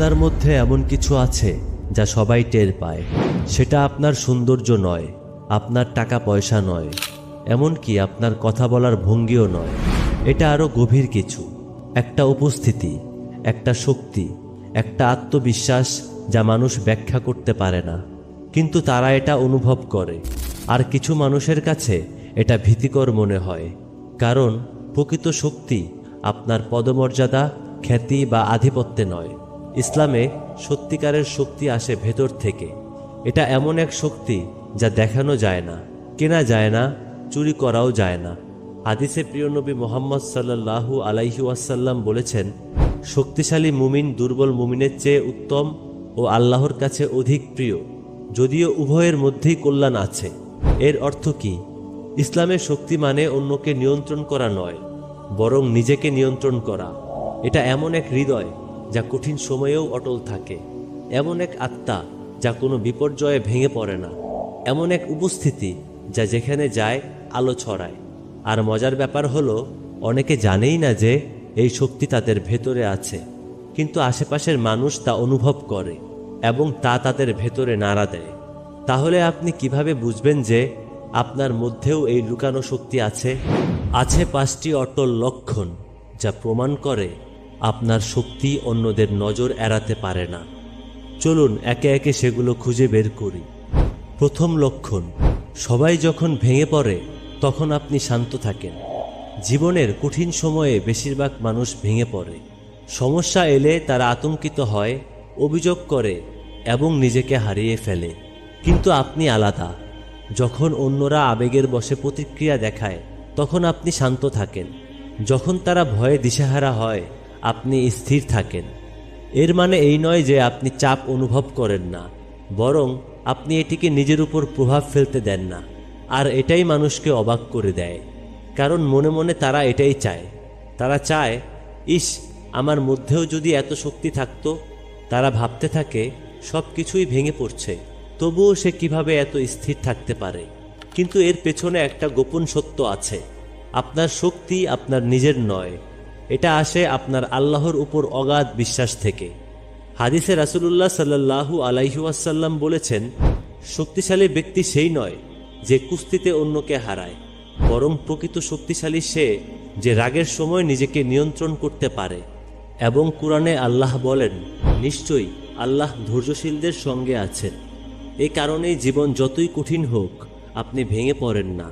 আপনার মধ্যে এমন কিছু আছে যা সবাই টের পায়। সেটা আপনার সৌন্দর্য নয়, আপনার টাকা পয়সা নয়, এমনকি আপনার কথা বলার ভঙ্গিও নয়। এটা আরও গভীর কিছু, একটা উপস্থিতি, একটা শক্তি, একটা আত্মবিশ্বাস যা মানুষ ব্যাখ্যা করতে পারে না। কিন্তু তারা এটা অনুভব করে, আর কিছু মানুষের কাছে এটা ভীতিকর মনে হয়, কারণ প্রকৃত শক্তি আপনার পদমর্যাদা, খ্যাতি বা আধিপত্যে নয়। ইসলামে সত্যিকারের শক্তি আসে ভেতর থেকে। এটা এমন এক শক্তি যা দেখানো যায় না, কেনা যায় না, চুরি করাও যায় না। হাদিসে প্রিয় নবী মোহাম্মদ সাল্লাহু আলাইহি ওয়াসাল্লাম বলেছেন, শক্তিশালী মুমিন দুর্বল মুমিনের চেয়ে উত্তম ও আল্লাহর কাছে অধিক প্রিয়। যদিও উভয়ের মধ্যেই কল্যাণ আছে। এর অর্থ কি? ইসলামের শক্তি মানে অন্যকে নিয়ন্ত্রণ করা নয়, বরং নিজেকে নিয়ন্ত্রণ করা। এটা এমন এক হৃদয় যা কঠিন সময়েও অটল থাকে। এমন এক আত্মা যা কোনো বিপর্যয়ে ভেঙে পড়ে না। এমন এক উপস্থিতি যা যেখানে যায়, আলো ছড়ায়। আর মজার ব্যাপার হলো, অনেকে জানেই না যে এই শক্তি তাদের ভেতরে আছে। কিন্তু আশেপাশের মানুষ তা অনুভব করে এবং তা তাদের ভেতরে নাড়া দেয়। তাহলে আপনি কীভাবে বুঝবেন যে আপনার মধ্যেও এই লুকানো শক্তি আছে? আছে পাঁচটি অটল লক্ষণ যা প্রমাণ করে আপনার শক্তি অন্যদের নজর এড়াতে পারে না। চলুন একে একে সেগুলো খুঁজে বের করি। প্রথম লক্ষণ, সবাই যখন ভেঙে পড়ে, তখন আপনি শান্ত থাকেন। জীবনের কঠিন সময়ে বেশিরভাগ মানুষ ভেঙে পড়ে। সমস্যা এলে তারা আতঙ্কিত হয়, অভিযোগ করে এবং নিজেকে হারিয়ে ফেলে। কিন্তু আপনি আলাদা। যখন অন্যরা আবেগের বসে প্রতিক্রিয়া দেখায়, তখন আপনি শান্ত থাকেন। যখন তারা ভয়ে দিশেহারা হয় আপনি স্থির থাকেন। এর মানে এই নয় যে আপনি চাপ অনুভব করেন না, বরং আপনি এটিকে নিজের উপর প্রভাব ফেলতে দেন না, আর এটাই মানুষকে অবাক করে দেয়। কারণ মনে মনে তারা এটাই চায়। তারা চায়, ইস, আমার মধ্যেও যদি এত শক্তি থাকত, তারা ভাবতে থাকে, সব কিছুই ভেঙে পড়ছে, তবুও সে কীভাবে এত স্থির থাকতে পারে? কিন্তু এর পেছনে একটা গোপন সত্য আছে। আপনার শক্তি আপনার নিজের নয় এটা আসে আপনার আল্লাহর উপর অগাধ বিশ্বাস থেকে। হাদিসে রাসুলুল্লাহ সাল্লাহু আলাইহুয়াসাল্লাম বলেছেন, শক্তিশালী ব্যক্তি সেই নয় যে কুস্তিতে অন্যকে হারায়, বরং প্রকৃত শক্তিশালী সে যে রাগের সময় নিজেকে নিয়ন্ত্রণ করতে পারে। এবং কোরআনে আল্লাহ বলেন, নিশ্চয়ই আল্লাহ ধৈর্যশীলদের সঙ্গে আছেন। এ কারণেই জীবন যতই কঠিন হোক, আপনি ভেঙে পড়েন না।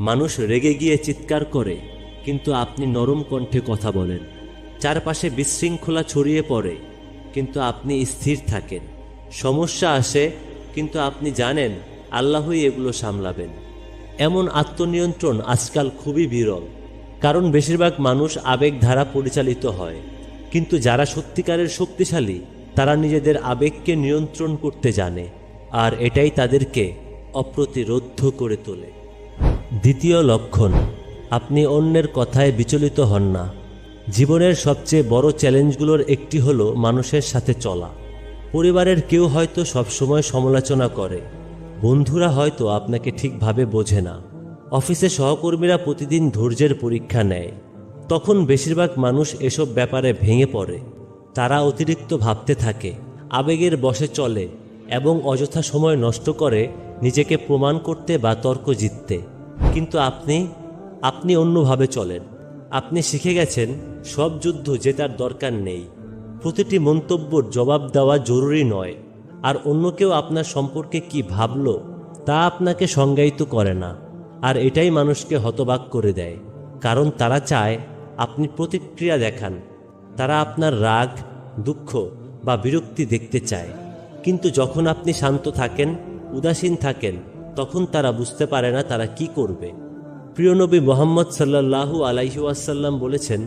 মানুষ রেগে গিয়ে চিৎকার করে কিন্তু আপনি নরম কণ্ঠে কথা বলেন। চারপাশে বিশৃঙ্খলা ছড়িয়ে পড়ে, কিন্তু আপনি স্থির থাকেন। সমস্যা আসে, কিন্তু আপনি জানেন আল্লাহই এগুলো সামলাবেন। এমন আত্মনিয়ন্ত্রণ আজকাল খুবই বিরল। কারণ বেশিরভাগ মানুষ আবেগ ধারা পরিচালিত হয়। কিন্তু যারা সত্যিকারের শক্তিশালী, তারা নিজেদের আবেগকে নিয়ন্ত্রণ করতে জানে, আর এটাই তাদেরকে অপ্রতিরোধ্য করে তোলে। দ্বিতীয় লক্ষণ আপনি অন্যের কথায় বিচলিত হন না। জীবনের সবচেয়ে বড় চ্যালেঞ্জগুলোর একটি হলো মানুষের সাথে চলা। পরিবারের কেউ হয়তো সবসময় সমালোচনা করে। বন্ধুরা হয়তো আপনাকে ঠিকভাবে বোঝে না। অফিসে সহকর্মীরা প্রতিদিন ধৈর্যের পরীক্ষা নেয়। তখন বেশিরভাগ মানুষ এসব ব্যাপারে ভেঙে পড়ে। তারা অতিরিক্ত ভাবতে থাকে, আবেগের বশে চলে এবং অযথা সময় নষ্ট করে নিজেকে প্রমাণ করতে বা তর্ক জিততে। কিন্তু আপনি আপনি অন্যভাবে চলেন। আপনি শিখে গেছেন, সব যুদ্ধ জেতার দরকার নেই। প্রতিটি মন্তব্যর জবাব দেওয়া জরুরি নয়। আর অন্য কেউ আপনার সম্পর্কে কি ভাবল, তা আপনাকে সংজ্ঞায়িত করে না। আর এটাই মানুষকে হতবাক করে দেয়। কারণ তারা চায়, আপনি প্রতিক্রিয়া দেখান। তারা আপনার রাগ, দুঃখ বা বিরক্তি দেখতে চায়। কিন্তু যখন আপনি শান্ত থাকেন, উদাসীন থাকেন, তখন তারা বুঝতে পারে না তারা কি করবে। প্রিয় নবী মোহাম্মদ সাল্লাহু আলাইহুয়াসাল্লাম বলেছেন,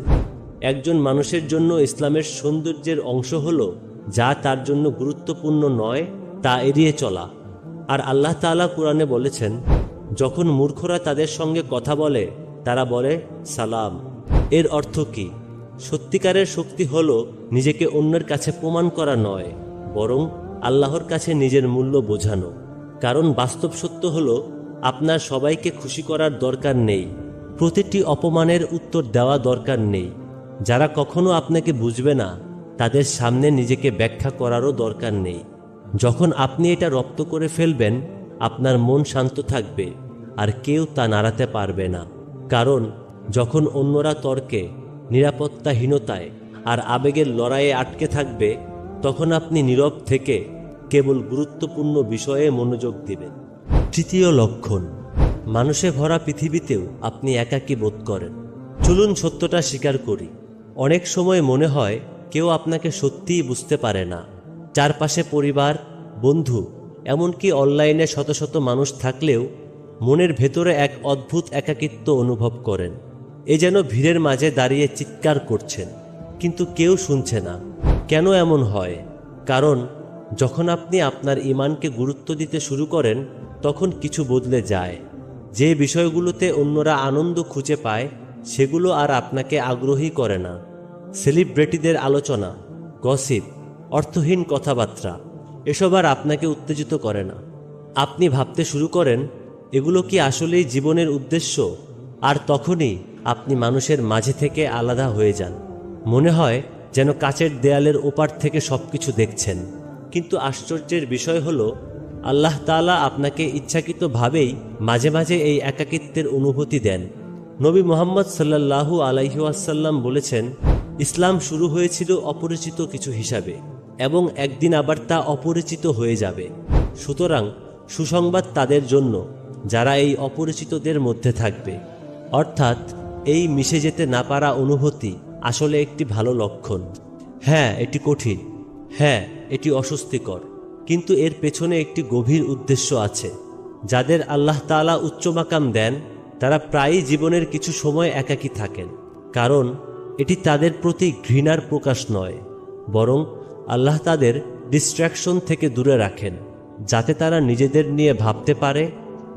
একজন মানুষের জন্য ইসলামের সৌন্দর্যের অংশ হল যা তার জন্য গুরুত্বপূর্ণ নয়, তা এড়িয়ে চলা। আর আল্লাহ তাআলা কোরআনে বলেছেন, যখন মূর্খরা তাদের সঙ্গে কথা বলে, তারা বলে, সালাম। এর অর্থ কি? সত্যিকারের শক্তি হল নিজেকে অন্যের কাছে প্রমাণ করা নয়, বরং আল্লাহর কাছে নিজের মূল্য বোঝানো। কারণ বাস্তব সত্য হল আপনার সবাইকে খুশি করার দরকার নেই। প্রতিটি অপমানের উত্তর দেওয়া দরকার নেই। যারা কখনো আপনাকে বুঝবে না, তাদের সামনে নিজেকে ব্যাখ্যা করারও দরকার নেই। যখন আপনি এটা রপ্ত করে ফেলবেন, আপনার মন শান্ত থাকবে, আর কেউ তা নাড়াতে পারবে না। কারণ, যখন অন্যরা তর্কে, নিরাপত্তাহীনতায়, আর আবেগের লড়াইয়ে আটকে থাকবে, তখন আপনি নীরব থেকে কেবল গুরুত্বপূর্ণ বিষয়ে মনোযোগ দিবেন। তৃতীয় লক্ষণ, মানুষে ভরা পৃথিবীতেও আপনি একাকী বোধ করেন। চলুন সত্যটা স্বীকার করি, অনেক সময় মনে হয় কেউ আপনাকে সত্যিই বুঝতে পারে না। চারপাশে পরিবার, বন্ধু, এমনকি অনলাইনে শত শত মানুষ থাকলেও মনের ভেতরে এক অদ্ভুত একাকিত্ব অনুভব করেন। এ যেন ভিড়ের মাঝে দাঁড়িয়ে চিৎকার করছেন, কিন্তু কেউ শুনছে না। কেন এমন হয়? কারণ যখন আপনি আপনার ইমানকে গুরুত্ব দিতে শুরু করেন তখন কিছু বদলে যায়। যে বিষয়গুলোতে অন্যরা আনন্দ খুঁজে পায়, সেগুলো আর আপনাকে আগ্রহী করে না। সেলিব্রিটিদের আলোচনা, গসিপ, অর্থহীন কথাবার্তা, এসব আর আপনাকে উত্তেজিত করে না। আপনি ভাবতে শুরু করেন, এগুলো কি আসলেই জীবনের উদ্দেশ্য? আর তখনই আপনি মানুষের মাঝে থেকে আলাদা হয়ে যান। মনে হয় যেন কাচের দেয়ালের ওপার থেকে সব কিছু দেখছেন। কিন্তু আশ্চর্যের বিষয় হলো আল্লাহ তাআলা আপনাকে ইচ্ছাকৃতভাবেই মাঝে মাঝে এই একাকিত্বের অনুভূতি দেন। নবী মোহাম্মদ সাল্লাল্লাহু আলাইহাসাল্লাম বলেছেন, ইসলাম শুরু হয়েছিল অপরিচিত কিছু হিসাবে এবং একদিন আবার তা অপরিচিত হয়ে যাবে। সুতরাং সুসংবাদ তাদের জন্য, যারা এই অপরিচিতদের মধ্যে থাকবে। অর্থাৎ এই মিশে যেতে না পারা অনুভূতি আসলে একটি ভালো লক্ষণ। হ্যাঁ এটি কঠিন। হ্যাঁ এটি অস্বস্তিকর। কিন্তু এর পেছনে একটি গভীর উদ্দেশ্য আছে। যাদের আল্লাহ তাআলা উচ্চ মাকাম দেন, তারা প্রায়ই জীবনের কিছু সময় একাকী থাকেন। কারণ, এটি তাদের প্রতি ঘৃণার প্রকাশ নয়, বরং আল্লাহ তাদের ডিস্ট্র্যাকশন থেকে দূরে রাখেন, যাতে তারা নিজেদের নিয়ে ভাবতে পারে,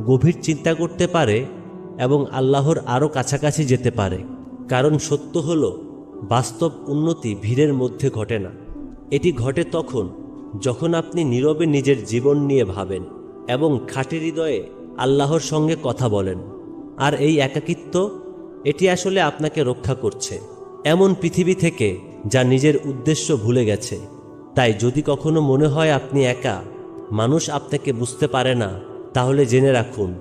গভীর চিন্তা করতে পারে, এবং আল্লাহর আরও কাছাকাছি যেতে পারে। কারণ সত্য হল, বাস্তব উন্নতি ভিড়ের মধ্যে ঘটে না। এটি ঘটে তখন যখন আপনি নীরবে নিজের জীবন নিয়ে ভাবেন এবং খাঁটি হৃদয়ে আল্লাহর সঙ্গে কথা বলেন, আর এই একাকিত্ব, এটি আসলে আপনাকে রক্ষা করছে। এমন পৃথিবী থেকে যা নিজের উদ্দেশ্য ভুলে গেছে। তাই যদি কখনো মনে হয় আপনি একা, মানুষ আপনাকে বুঝতে পারে না, তাহলে জেনে রাখুন,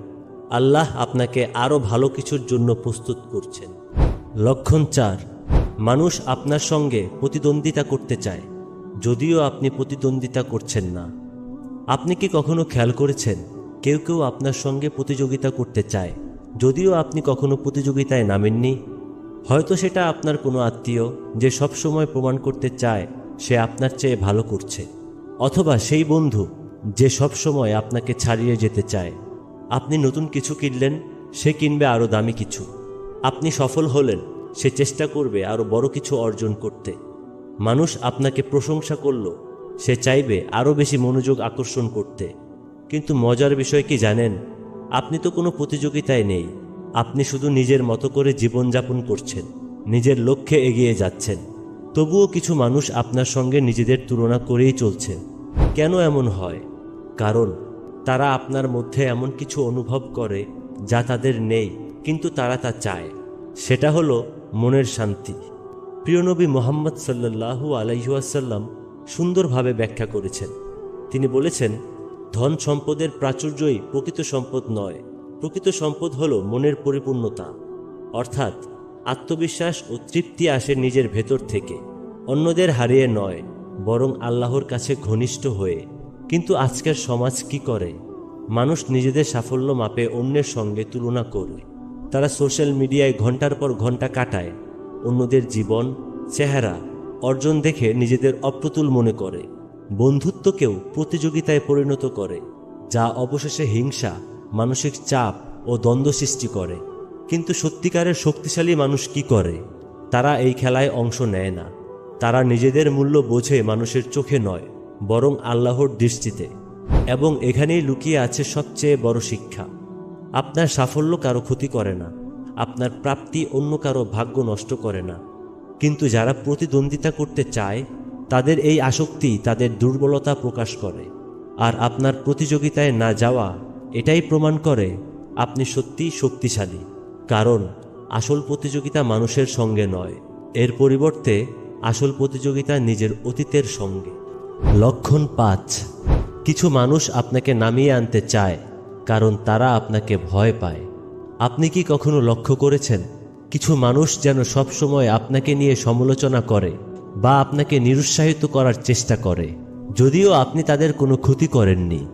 আল্লাহ আপনাকে আরও ভালো কিছুর জন্য প্রস্তুত করছেন। লক্ষণ চার, মানুষ আপনার সঙ্গে প্রতিদ্বন্দ্বিতা করতে চায়। যদিও আপনি প্রতিদ্বন্দ্বিতা করছেন না। আপনি কি কখনো খেয়াল করেছেন? কেউ কেউ আপনার সঙ্গে প্রতিযোগিতা করতে চায়। যদিও আপনি কখনো প্রতিযোগিতায় নামেননি। হয়তো সেটা আপনার কোনো আত্মীয় যে সবসময় প্রমাণ করতে চায়, সে আপনার চেয়ে ভালো করছে। অথবা সেই বন্ধু যে সবসময় আপনাকে ছাড়িয়ে যেতে চায়। আপনি নতুন কিছু কিনলেন, সে কিনবে আরও দামি কিছু। আপনি সফল হলেন, সে চেষ্টা করবে আরও বড় কিছু অর্জন করতে। মানুষ আপনাকে প্রশংসা করল, সে চাইবে আরও বেশি মনোযোগ আকর্ষণ করতে। কিন্তু মজার বিষয় কি জানেন? আপনি তো কোনো প্রতিযোগিতায় নেই। আপনি শুধু নিজের মতো করে জীবনযাপন করছেন, নিজের লক্ষ্যে এগিয়ে যাচ্ছেন। তবুও কিছু মানুষ আপনার সঙ্গে নিজেদের তুলনা করেই চলছে। কেন এমন হয়? কারণ তারা আপনার মধ্যে এমন কিছু অনুভব করে যা তাদের নেই, কিন্তু তারা তা চায়। সেটা হলো মনের শান্তি। প্রিয়নবী মোহাম্মদ সাল্লাল্লাহু আলাইহাসাল্লাম সুন্দরভাবে ব্যাখ্যা করেছেন। তিনি বলেছেন, ধন সম্পদের প্রাচুর্যই প্রকৃত সম্পদ নয়, প্রকৃত সম্পদ হল মনের পরিপূর্ণতা। অর্থাৎ, আত্মবিশ্বাস ও তৃপ্তি আসে নিজের ভেতর থেকে, অন্যদের হারিয়ে নয়, বরং আল্লাহর কাছে ঘনিষ্ঠ হয়ে। কিন্তু আজকের সমাজ কি করে? মানুষ নিজেদের সাফল্য মাপে অন্যের সঙ্গে তুলনা করে। তারা সোশ্যাল মিডিয়ায় ঘণ্টার পর ঘণ্টা কাটায় অন্যদের জীবন, চেহারা অর্জন দেখে নিজেদের অপ্রতুল মনে করে। বন্ধুত্বকেও প্রতিযোগিতায় পরিণত করে, যা অবশেষে হিংসা, মানসিক চাপ ও দ্বন্দ্ব সৃষ্টি করে। কিন্তু সত্যিকারের শক্তিশালী মানুষ কি করে? তারা এই খেলায় অংশ নেয় না। তারা নিজেদের মূল্য বোঝে মানুষের চোখে নয়, বরং আল্লাহর দৃষ্টিতে। এবং এখানেই লুকিয়ে আছে সবচেয়ে বড় শিক্ষা। আপনার সাফল্য কারও ক্ষতি করে না। আপনার প্রাপ্তি অন্য কারও ভাগ্য নষ্ট করে না। কিন্তু যারা প্রতিদ্বন্দ্বিতা করতে চায়, তাদের এই আসক্তি তাদের দুর্বলতা প্রকাশ করে। আর আপনার প্রতিযোগিতায় না যাওয়া, এটাই প্রমাণ করে আপনি সত্যিই শক্তিশালী। কারণ, আসল প্রতিযোগিতা মানুষের সঙ্গে নয়, এর পরিবর্তে আসল প্রতিযোগিতা নিজের অতীতের সঙ্গে। লক্ষণ পাঁচ, কিছু মানুষ আপনাকে নামিয়ে আনতে চায়, কারণ তারা আপনাকে ভয় পায়। আপনি কি কখনো লক্ষ্য করেছেন, কিছু মানুষ যেন সবসময় আপনাকে নিয়ে সমালোচনা করে বা আপনাকে নিরুৎসাহিত করার চেষ্টা করে? যদিও আপনি তাদের কোনো ক্ষতি করেননি।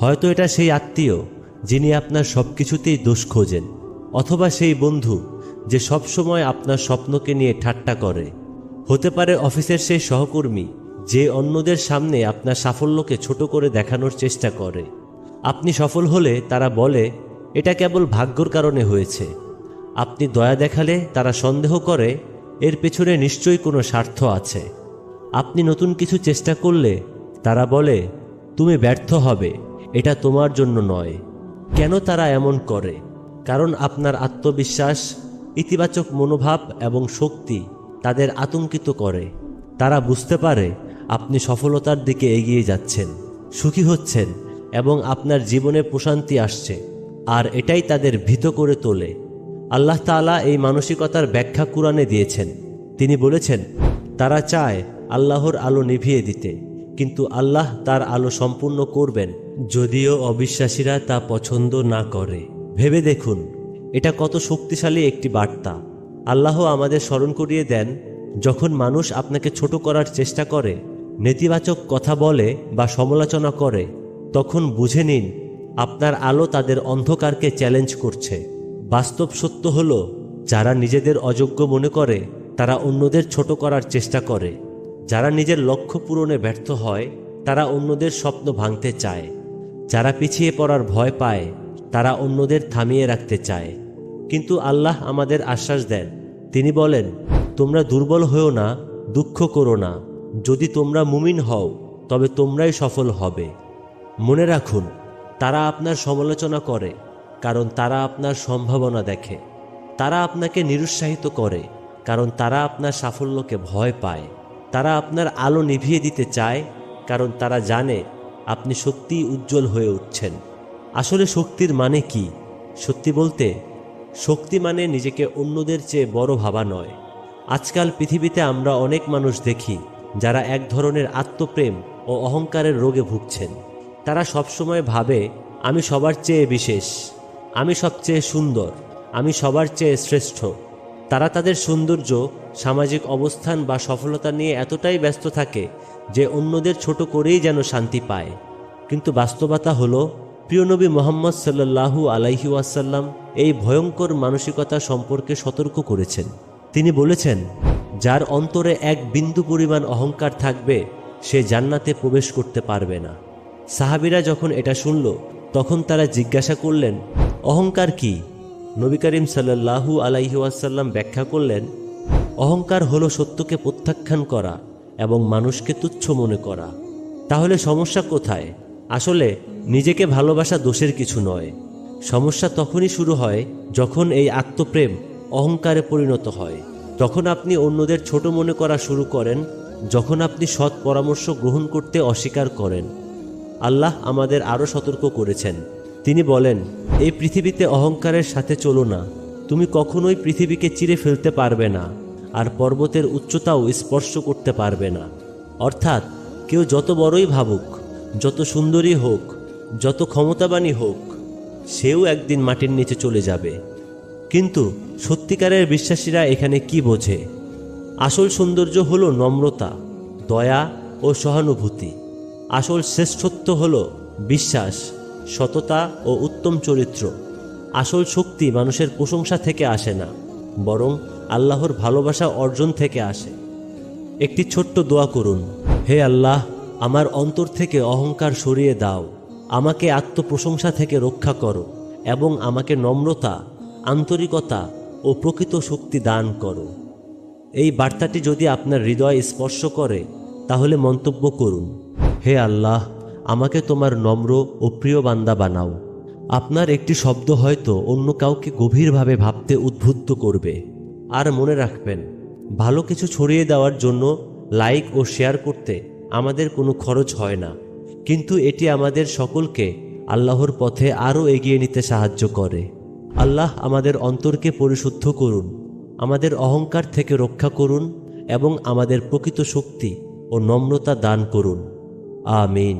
হয়তো এটা সেই আত্মীয়, যিনি আপনার সব কিছুতেই দোষ খোঁজেন, অথবা সেই বন্ধু যে সবসময় আপনার স্বপ্নকে নিয়ে ঠাট্টা করে। হতে পারে অফিসের সেই সহকর্মী যে অন্যদের সামনে আপনার সাফল্যকে ছোট করে দেখানোর চেষ্টা করে। আপনি সফল হলে তারা বলে এটা কেবল ভাগ্যর কারণে হয়েছে। আপনি দয়া দেখালে তারা সন্দেহ করে, এর পেছনে নিশ্চয়ই কোনো স্বার্থ আছে। আপনি নতুন কিছু চেষ্টা করলে তারা বলে, তুমি ব্যর্থ হবে, এটা তোমার জন্য নয়। কেন তারা এমন করে? কারণ আপনার আত্মবিশ্বাস, ইতিবাচক মনোভাব এবং শক্তি তাদের আতঙ্কিত করে। তারা বুঝতে পারে আপনি সফলতার দিকে এগিয়ে যাচ্ছেন, সুখী হচ্ছেন এবং আপনার জীবনে প্রশান্তি আসছে। আর এটাই তাদের ভীত করে তোলে। আল্লাহ তাআলা এই মানসিকতার ব্যাখ্যা কোরআনে দিয়েছেন। তিনি বলেছেন, তারা চায় আল্লাহর আলো নিভিয়ে দিতে, কিন্তু আল্লাহ তার আলো সম্পূর্ণ করবেন যদিও অবিশ্বাসীরা তা পছন্দ না করে। ভেবে দেখুন, এটা কত শক্তিশালী একটি বার্তা। আল্লাহ আমাদের স্মরণ করিয়ে দেন, যখন মানুষ আপনাকে ছোট করার চেষ্টা করে, নেতিবাচক কথা বলে বা সমালোচনা করে, তখন বুঝে নিন আপনার আলো তাদের অন্ধকারকে চ্যালেঞ্জ করছে। বাস্তব সত্য হল, যারা নিজেদের অযোগ্য মনে করে, তারা অন্যদের ছোট করার চেষ্টা করে। যারা নিজের লক্ষ্য পূরণে ব্যর্থ হয়, তারা অন্যদের স্বপ্ন ভাঙতে চায়। যারা পিছিয়ে পড়ার ভয় পায়, তারা অন্যদের থামিয়ে রাখতে চায়। কিন্তু আল্লাহ আমাদের আশ্বাস দেন। তিনি বলেন, তোমরা দুর্বল হয়েও না, দুঃখ করো না। যদি তোমরা মুমিন হও, তবে তোমরাই সফল হবে। মনে রাখুন তারা আপনার সমালোচনা করে, কারণ তারা আপনার সম্ভাবনা দেখে। তারা আপনাকে নিরুৎসাহিত করে, কারণ তারা আপনার সাফল্যকে ভয় পায়। তারা আপনার আলো নিভিয়ে দিতে চায়, কারণ তারা জানে আপনি সত্যিই উজ্জ্বল হয়ে উঠছেন। আসলে শক্তির মানে কি? সত্যি বলতে, শক্তি মানে নিজেকে অন্যদের চেয়ে বড় ভাবা নয়। আজকাল পৃথিবীতে আমরা অনেক মানুষ দেখি যারা এক ধরনের আত্মপ্রেম ও অহংকারের রোগে ভুগছেন। তারা সবসময় ভাবে, আমি সবার চেয়ে বিশেষ। আমি সবচেয়ে সুন্দর। আমি সবার চেয়ে শ্রেষ্ঠ। তারা তাদের সৌন্দর্য, সামাজিক অবস্থান বা সফলতা নিয়ে এতটাই ব্যস্ত থাকে যে অন্যদের ছোট করেই যেন শান্তি পায়। কিন্তু বাস্তবতা হলো প্রিয়নবী মোহাম্মদ সাল্লাল্লাহু আলাইহি ওয়াসাল্লাম এই ভয়ঙ্কর মানসিকতা সম্পর্কে সতর্ক করেছেন। তিনি বলেছেন, যার অন্তরে এক বিন্দু পরিমাণ অহংকার থাকবে, সে জান্নাতে প্রবেশ করতে পারবে না। সাহাবিরা যখন এটা শুনল, তখন তারা জিজ্ঞাসা করলেন, অহংকার কি? নবী করিম সাল্লাল্লাহু আলাইহি ওয়াসাল্লাম ব্যাখ্যা করলেন, অহংকার হলো সত্যকে প্রত্যাখ্যান করা এবং মানুষকে তুচ্ছ মনে করা। তাহলে সমস্যা কোথায়? আসলে নিজেকে ভালোবাসা দোষের কিছু নয়। সমস্যা তখনই শুরু হয় যখন এই আত্মপ্রেম অহংকারে পরিণত হয়। তখন আপনি অন্যদের ছোট মনে করা শুরু করেন, যখন আপনি সৎ পরামর্শ গ্রহণ করতে অস্বীকার করেন। আল্লাহ আমাদের আরও সতর্ক করেছেন। তিনি বলেন, এই পৃথিবীতে অহংকারের সাথে চলো না। তুমি কখনোই পৃথিবীকে চিরে ফেলতে পারবে না, আর পর্বতের উচ্চতাও স্পর্শ করতে পারবে না। অর্থাৎ, কেউ যত বড়ই ভাবুক, যত সুন্দরী হোক, যত ক্ষমতাবানই হোক, সেও একদিন মাটির নিচে চলে যাবে। কিন্তু সত্যিকারের বিশ্বাসীরা এখানে কি বোঝে? আসল সৌন্দর্য হলো নম্রতা, দয়া ও সহানুভূতি। আসল শ্রেষ্ঠত্ব হল বিশ্বাস, সততা ও উত্তম চরিত্র। আসল শক্তি মানুষের প্রশংসা থেকে আসে না, বরং আল্লাহর ভালোবাসা অর্জন থেকে আসে। একটি ছোট্ট দোয়া করুন, হে আল্লাহ, আমার অন্তর থেকে অহংকার সরিয়ে দাও, আমাকে আত্মপ্রশংসা থেকে রক্ষা করো এবং আমাকে নম্রতা, আন্তরিকতা ও প্রকৃত শক্তি দান করো। এই বার্তাটি যদি আপনার হৃদয় স্পর্শ করে, তাহলে মন্তব্য করুন হে আল্লাহ, আমাকে তোমার নম্র ও প্রিয় বান্দা বানাও। আপনার একটি শব্দ হয়তো অন্য কাউকে গভীরভাবে ভাবতে উদ্বুদ্ধ করবে। আর মনে রাখবেন, ভালো কিছু ছড়িয়ে দেওয়ার জন্য লাইক ও শেয়ার করতে আমাদের কোনো খরচ হয় না। কিন্তু এটি আমাদের সকলকে আল্লাহর পথে আরও এগিয়ে নিতে সাহায্য করে। আল্লাহ আমাদের অন্তরকে পরিশুদ্ধ করুন, আমাদের অহংকার থেকে রক্ষা করুন এবং আমাদের প্রকৃত শক্তি ও নম্রতা দান করুন। ആമീൻ